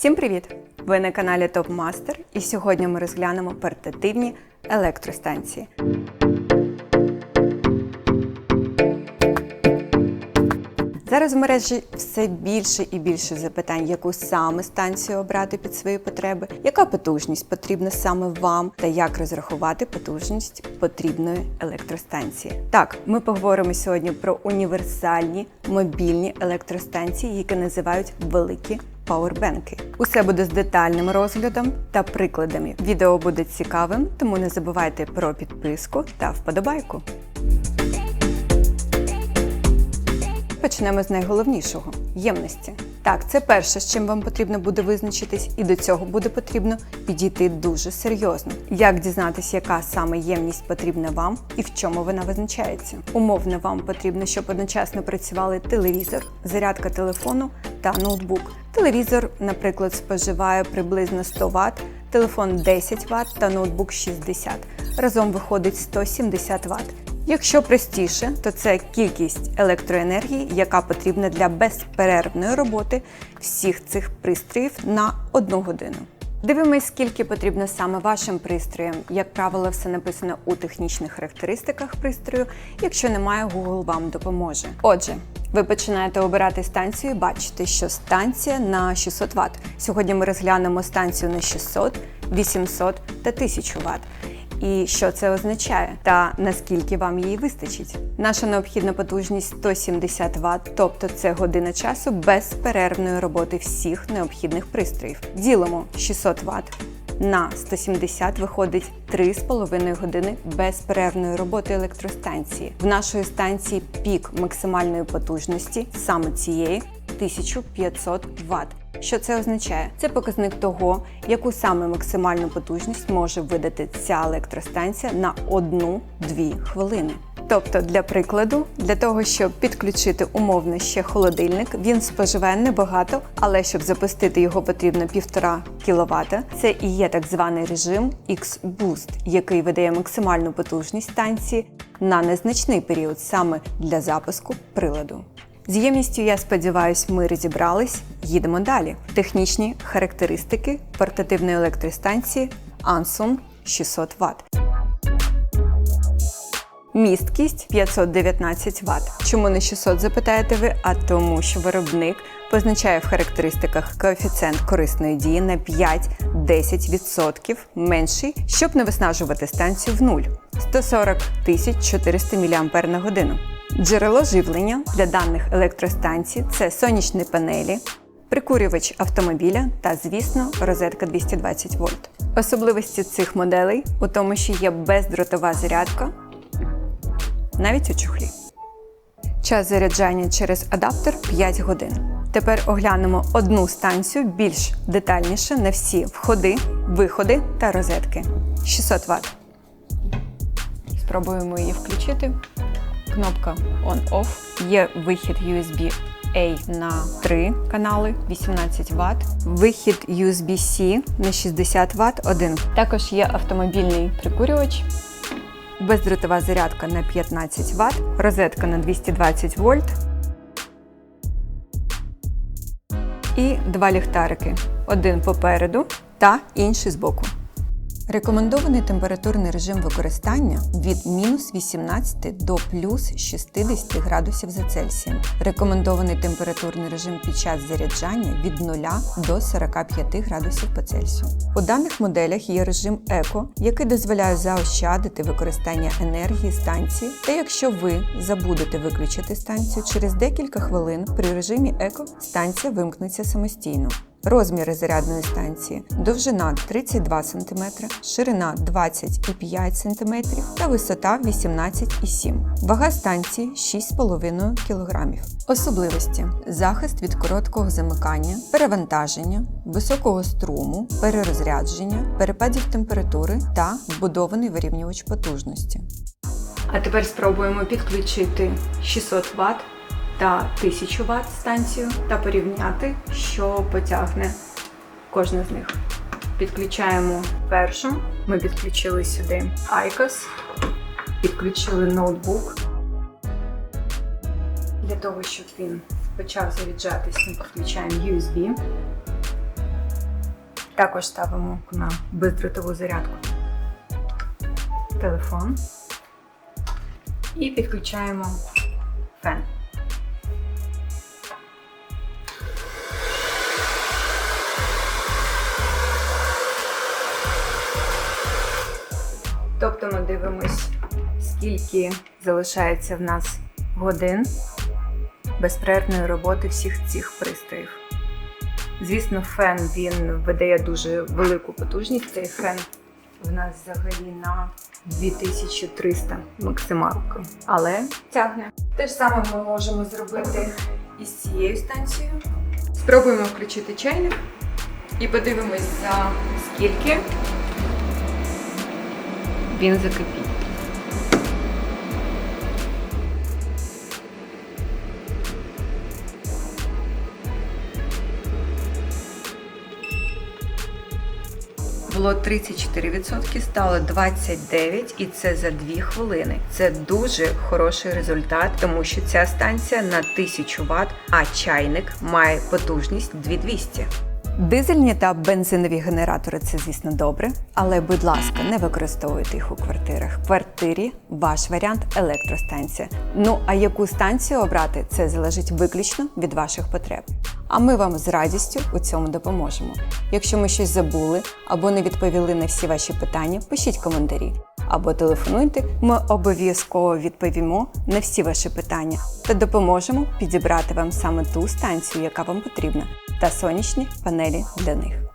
Всім привіт! Ви на каналі Топ Мастер і сьогодні ми розглянемо портативні електростанції. Зараз в мережі все більше і більше запитань, яку саме станцію обрати під свої потреби, яка потужність потрібна саме вам, та як розрахувати потужність потрібної електростанції. Так, ми поговоримо сьогодні про універсальні мобільні електростанції, які називають великі пауербенки. Усе буде з детальним розглядом та прикладами. Відео буде цікавим, тому не забувайте про підписку та вподобайку. Почнемо з найголовнішого ємності. Так, це перше, з чим вам потрібно буде визначитись, і до цього буде потрібно підійти дуже серйозно. Як дізнатися, яка саме ємність потрібна вам і в чому вона визначається? Умовно вам потрібно, щоб одночасно працювали телевізор, зарядка телефону та ноутбук. Телевізор, наприклад, споживає приблизно 100 Вт, телефон 10 Вт та ноутбук 60. Разом виходить 170 Вт. Якщо простіше, то це кількість електроенергії, яка потрібна для безперервної роботи всіх цих пристроїв на одну годину. Дивимось, скільки потрібно саме вашим пристроям. Як правило, все написано у технічних характеристиках пристрою. Якщо немає, Google вам допоможе. Отже, ви починаєте обирати станцію і бачите, що станція на 600 Вт. Сьогодні ми розглянемо станцію на 600, 800 та 1000 Вт і що це означає, та наскільки вам її вистачить. Наша необхідна потужність 170 Вт, тобто це година часу безперервної роботи всіх необхідних пристроїв. Ділимо 600 Вт. На 170 виходить 3,5 години безперервної роботи електростанції. В нашої станції пік максимальної потужності саме цієї 1500 Вт. Що це означає? Це показник того, яку саме максимальну потужність може видати ця електростанція на 1-2 хвилини. Тобто, для прикладу, для того, щоб підключити умовно ще холодильник, він споживає небагато, але щоб запустити його потрібно 1,5 кВт. Це і є так званий режим X-Boost, який видає максимальну потужність станції на незначний період саме для запуску приладу. З ємністю, я сподіваюся, ми розібрались. Їдемо далі. Технічні характеристики портативної електростанції Ansun 600 Вт. Місткість 519 Вт. Чому не 600, запитаєте ви? А тому, що виробник позначає в характеристиках коефіцієнт корисної дії на 5-10% менший, щоб не виснажувати станцію в нуль 140 400 мАч на годину. Джерело живлення для даних електростанцій це сонячні панелі, прикурювач автомобіля та, звісно, розетка 220 вольт. Особливості цих моделей у тому, що є бездротова зарядка навіть у чохлі. Час заряджання через адаптер 5 годин. Тепер оглянемо одну станцію більш детальніше на всі входи, виходи та розетки. 600 Вт. Спробуємо її включити. Кнопка On-Off. Є вихід USB A на 3 канали 18 Вт, вихід USB-C на 60 Вт 1. Також є автомобільний прикурювач, бездротова зарядка на 15 Вт, розетка на 220 вольт і два ліхтарики. Один попереду та інший збоку. Рекомендований температурний режим використання від мінус 18 до плюс 60 градусів за Цельсієм. Рекомендований температурний режим під час заряджання від 0 до 45 градусів по Цельсію. У даних моделях є режим еко, який дозволяє заощадити використання енергії станції. Та якщо ви забудете виключити станцію через декілька хвилин при режимі еко станція вимкнеться самостійно. Розміри зарядної станції довжина 32 см, ширина 25 см та висота 18,7 Вага станції 6,5 кг. Особливості: захист від короткого замикання, перевантаження, високого струму, перерозрядження, перепадів температури та вбудований вирівнювач потужності. А тепер спробуємо підключити 600 Вт та 1000 Вт станцію та порівняти, що потягне кожна з них. Підключаємо першу. Ми підключили сюди ICOS, підключили ноутбук. Для того, щоб він почав заряджатись, ми підключаємо USB. Також ставимо на бездротову зарядку телефон і підключаємо фен. Тобто ми дивимось, скільки залишається в нас годин безперервної роботи всіх цих пристроїв. Звісно, фен він видає дуже велику потужність. Цей фен в нас взагалі на 2300 максималка, але тягне. Те ж саме ми можемо зробити із цією станцією. Спробуємо включити чайник і подивимось за скільки він закипить. Було 34%, стало 29% і це за 2 хвилини. Це дуже хороший результат, тому що ця станція на 1000 Вт, а чайник має потужність 2200. Дизельні та бензинові генератори це, звісно, добре, але, будь ласка, не використовуйте їх у квартирах. В квартирі ваш варіант електростанція. Ну а яку станцію обрати, це залежить виключно від ваших потреб. А ми вам з радістю у цьому допоможемо. Якщо ми щось забули або не відповіли на всі ваші питання, пишіть коментарі або телефонуйте. Ми обов'язково відповімо на всі ваші питання та допоможемо підібрати вам саме ту станцію, яка вам потрібна, та сонячні панелі для них.